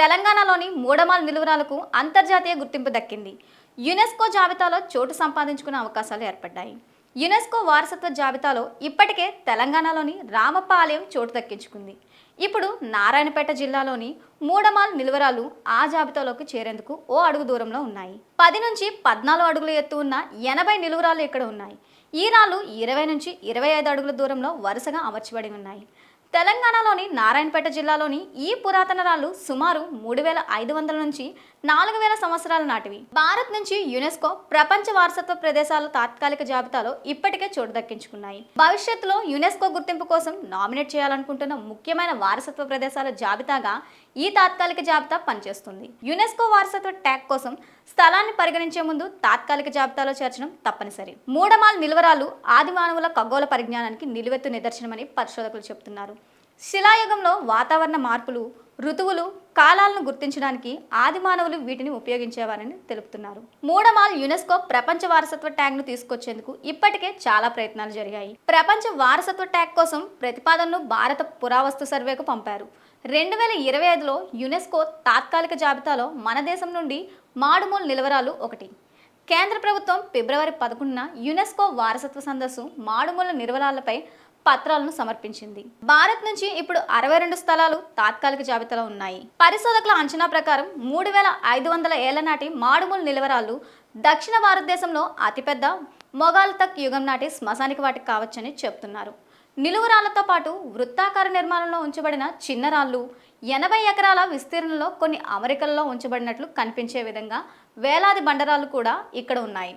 తెలంగాణలోని మూడమాల్ నిలువరాలకు అంతర్జాతీయ గుర్తింపు దక్కింది. యునెస్కో జాబితాలో చోటు సంపాదించుకునే అవకాశాలు ఏర్పడ్డాయి. యునెస్కో వారసత్వ జాబితాలో ఇప్పటికే తెలంగాణలోని రామప్ప ఆలయం చోటు దక్కించుకుంది. ఇప్పుడు నారాయణపేట జిల్లాలోని మూడమాల్ నిలువరాలు ఆ జాబితాలోకి చేరేందుకు ఓ అడుగు దూరంలో ఉన్నాయి. పది నుంచి పద్నాలుగు అడుగుల ఎత్తు ఉన్న ఎనభై నిలువరాలు ఇక్కడ ఉన్నాయి. ఈ రాళ్ళు ఇరవై నుంచి ఇరవై ఐదు అడుగుల దూరంలో వరుసగా అమర్చబడి ఉన్నాయి. తెలంగాణలోని నారాయణపేట జిల్లాలోని ఈ పురాతన రాళ్ళు సుమారు మూడు వేల ఐదు వందల నుంచి నాలుగు వేల సంవత్సరాల నాటివి. భారత్ నుంచి యునెస్కో ప్రపంచ వారసత్వ ప్రదేశాల తాత్కాలిక జాబితాలో ఇప్పటికే చోటు దక్కించుకున్నాయి. భవిష్యత్తులో యునెస్కో గుర్తింపు కోసం నామినేట్ చేయాలనుకుంటున్న ముఖ్యమైన వారసత్వ ప్రదేశాల జాబితాగా ఈ తాత్కాలిక జాబితా పనిచేస్తుంది. యునెస్కో వారసత్వ ట్యాగ్ కోసం స్థలాన్ని పరిగణించే ముందు తాత్కాలిక జాబితాలో చేర్చడం తప్పనిసరి. మూడమాల్ నిల్వరాలు ఆది మానవుల ఖగోళ పరిజ్ఞానానికి నిలువెత్తు నిదర్శనమని పరిశోధకులు చెబుతున్నారు శిలాయుగంలో వాతావరణ మార్పులు ఋతువులు కాలాలను గుర్తించడానికి ఆది మానవులు వీటిని ఉపయోగించేవారని తెలుపుతున్నారు. మూడమాల్ యునెస్కో ప్రపంచ వారసత్వ ట్యాగ్ను తీసుకొచ్చేందుకు ఇప్పటికే చాలా ప్రయత్నాలు జరిగాయి. ప్రపంచ వారసత్వ ట్యాగ్ కోసం ప్రతిపాదనను భారత పురావస్తు సర్వేకు పంపారు. రెండు వేల ఇరవై ఐదులో యునెస్కో తాత్కాలిక జాబితాలో మన దేశం నుండి మాడుమూల్ నిలవరాలు ఒకటి. కేంద్ర ప్రభుత్వం ఫిబ్రవరి పదకొండున యునెస్కో వారసత్వ సందస్సు మాడుమూల నిర్వలాలపై పత్రాలను సమర్పించింది. భారత్ నుంచి ఇప్పుడు అరవై రెండు స్థలాలు తాత్కాలిక జాబితాలో ఉన్నాయి. పరిశోధకుల అంచనా ప్రకారం మూడు వేల ఐదు వందల ఏళ్ళ నాటి మాడుమూల నిలవరాలు దక్షిణ భారతదేశంలో అతిపెద్ద మొగాల్తక్ యుగం నాటి శ్మశానిక వాటికి కావచ్చని చెప్తున్నారు. నిలువురాళ్ళతో పాటు వృత్తాకార నిర్మాణంలో ఉంచబడిన చిన్న రాళ్ళు ఎనభై ఎకరాల విస్తీర్ణంలో కొన్ని అమరికల్లో ఉంచబడినట్లు కనిపించే విధంగా వేలాది బండరాలు కూడా ఇక్కడ ఉన్నాయి.